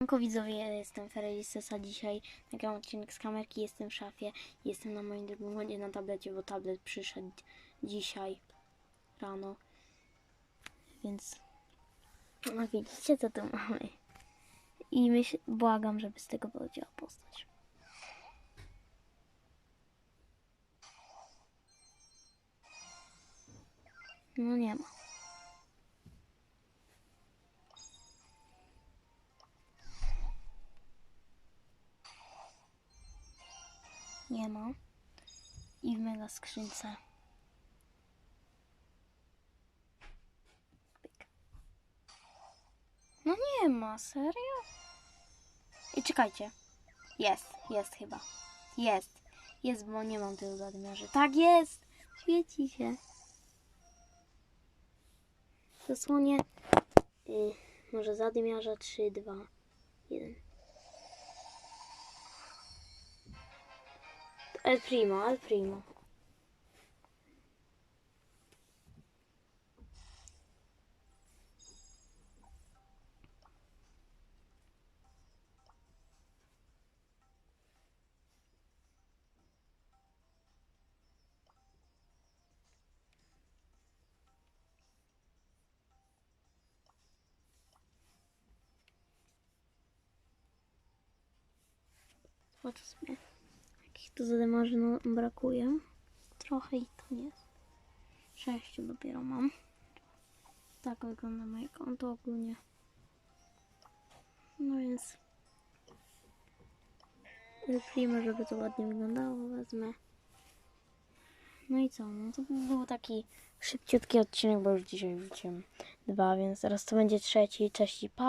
Siemanko widzowie, jestem Ferelistesa. Dzisiaj nagram odcinek z kamerki, jestem w szafie. Jestem na moim drugim chodzie na tablecie, bo tablet przyszedł dzisiaj rano. Więc no widzicie co tu mamy. I myśl, błagam, żeby z tego powiedziała postać. No nie ma. Nie ma. I w mega skrzynce. No nie ma, serio? I czekajcie. Jest, jest chyba. Jest. Jest, bo nie mam tylu zadymiarzy. Tak jest! Świeci się. Zasłonię. Y, może zadymiarza 3, 2, 1. al primo, al primo. What this? 6 tu zademarzynu brakuje. Trochę i to jest. 6 dopiero mam. Tak wygląda moje konto ogólnie. No więc wyprimy, żeby to ładnie wyglądało. Wezmę. No i co? No to był taki szybciutki odcinek, bo już dzisiaj wrzuciłem dwa, więc teraz to będzie trzeci. Cześć i pa!